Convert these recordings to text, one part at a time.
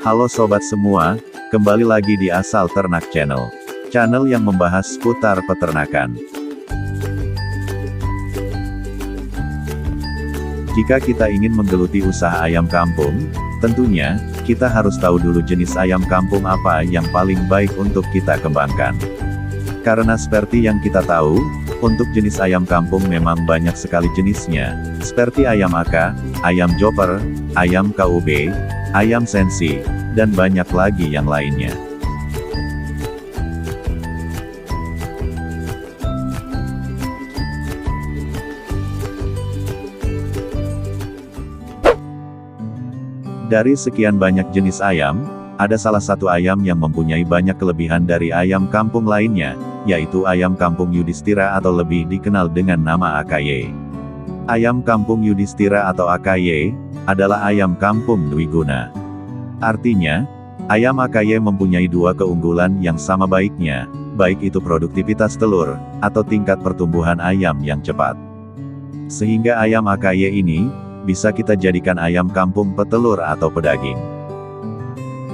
Halo sobat semua, kembali lagi di Asal Ternak Channel. Channel yang membahas seputar peternakan. Jika kita ingin menggeluti usaha ayam kampung, tentunya, kita harus tahu dulu jenis ayam kampung apa yang paling baik untuk kita kembangkan. Karena seperti yang kita tahu, untuk jenis ayam kampung memang banyak sekali jenisnya, seperti ayam aka, ayam joper, ayam KUB, ayam sensi, dan banyak lagi yang lainnya. Dari sekian banyak jenis ayam, ada salah satu ayam yang mempunyai banyak kelebihan dari ayam kampung lainnya, yaitu ayam kampung Yudhistira atau lebih dikenal dengan nama AKY. Ayam kampung Yudhistira atau AKY, adalah ayam kampung Dwiguna. Artinya, ayam AKY mempunyai dua keunggulan yang sama baiknya, baik itu produktivitas telur, atau tingkat pertumbuhan ayam yang cepat. Sehingga ayam AKY ini, bisa kita jadikan ayam kampung petelur atau pedaging.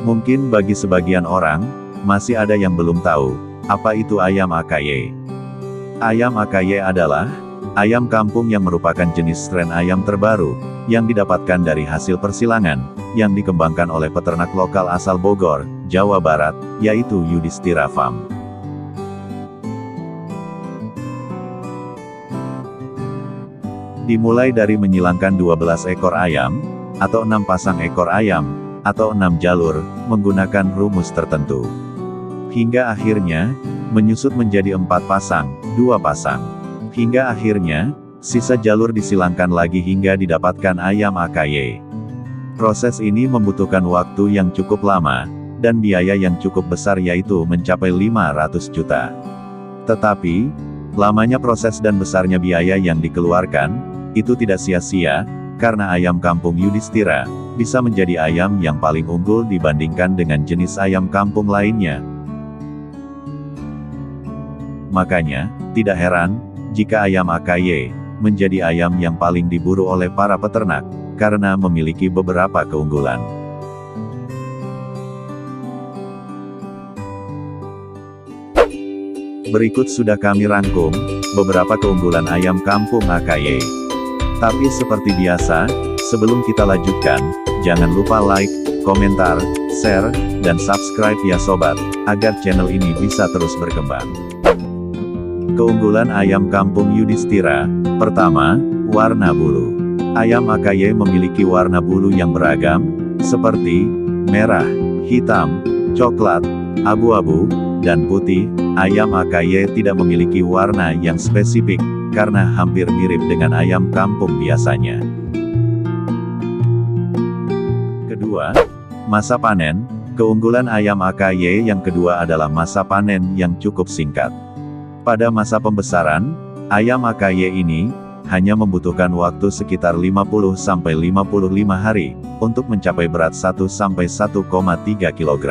Mungkin bagi sebagian orang, masih ada yang belum tahu, apa itu ayam AKY. Ayam AKY adalah, ayam kampung yang merupakan jenis strain ayam terbaru, yang didapatkan dari hasil persilangan, yang dikembangkan oleh peternak lokal asal Bogor, Jawa Barat, yaitu Yudhistira Farm. Dimulai dari menyilangkan 12 ekor ayam, atau 6 pasang ekor ayam, atau 6 jalur, menggunakan rumus tertentu. Hingga akhirnya, menyusut menjadi 4 pasang, 2 pasang. Hingga akhirnya, sisa jalur disilangkan lagi hingga didapatkan ayam AKY. Proses ini membutuhkan waktu yang cukup lama, dan biaya yang cukup besar yaitu mencapai 500 juta. Tetapi, lamanya proses dan besarnya biaya yang dikeluarkan, itu tidak sia-sia, karena ayam kampung Yudhistira, bisa menjadi ayam yang paling unggul dibandingkan dengan jenis ayam kampung lainnya. Makanya, tidak heran, jika ayam AKY, menjadi ayam yang paling diburu oleh para peternak, karena memiliki beberapa keunggulan. Berikut sudah kami rangkum, beberapa keunggulan ayam kampung AKY. Tapi seperti biasa, sebelum kita lanjutkan, jangan lupa like, komentar, share, dan subscribe ya sobat, agar channel ini bisa terus berkembang. Keunggulan ayam kampung Yudhistira. Pertama, warna bulu. Ayam AKY memiliki warna bulu yang beragam, seperti merah, hitam, coklat, abu-abu, dan putih. Ayam AKY tidak memiliki warna yang spesifik, karena hampir mirip dengan ayam kampung biasanya. Kedua, masa panen. Keunggulan ayam AKY yang kedua adalah masa panen yang cukup singkat. Pada masa pembesaran, ayam AKY ini hanya membutuhkan waktu sekitar 50-55 hari untuk mencapai berat 1-1,3 kg.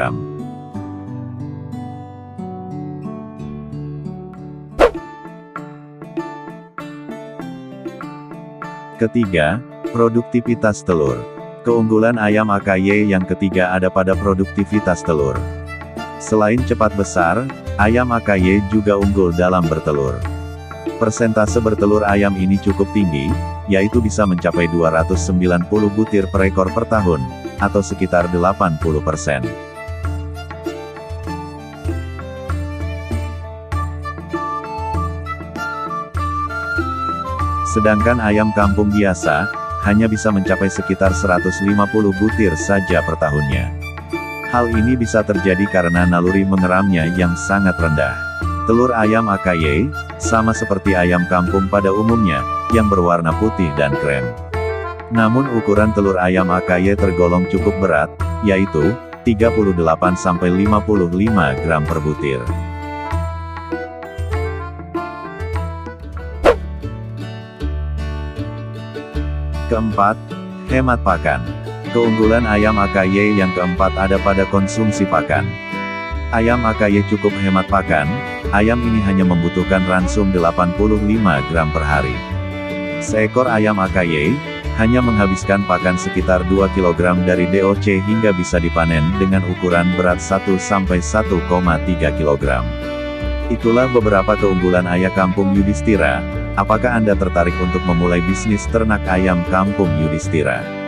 Ketiga, produktivitas telur. Keunggulan ayam AKY yang ketiga ada pada produktivitas telur. Selain cepat besar, ayam AKY juga unggul dalam bertelur. Persentase bertelur ayam ini cukup tinggi, yaitu bisa mencapai 290 butir per ekor per tahun, atau sekitar 80%. Sedangkan ayam kampung biasa, hanya bisa mencapai sekitar 150 butir saja per tahunnya. Hal ini bisa terjadi karena naluri mengeramnya yang sangat rendah. Telur ayam AKY, sama seperti ayam kampung pada umumnya, yang berwarna putih dan krem. Namun ukuran telur ayam AKY tergolong cukup berat, yaitu, 38-55 gram per butir. Keempat, hemat pakan. Keunggulan ayam AKY yang keempat ada pada konsumsi pakan. Ayam AKY cukup hemat pakan, ayam ini hanya membutuhkan ransum 85 gram per hari. Seekor ayam AKY, hanya menghabiskan pakan sekitar 2 kg dari DOC hingga bisa dipanen dengan ukuran berat 1-1,3 kg. Itulah beberapa keunggulan ayam kampung Yudhistira. Apakah Anda tertarik untuk memulai bisnis ternak ayam kampung Yudhistira?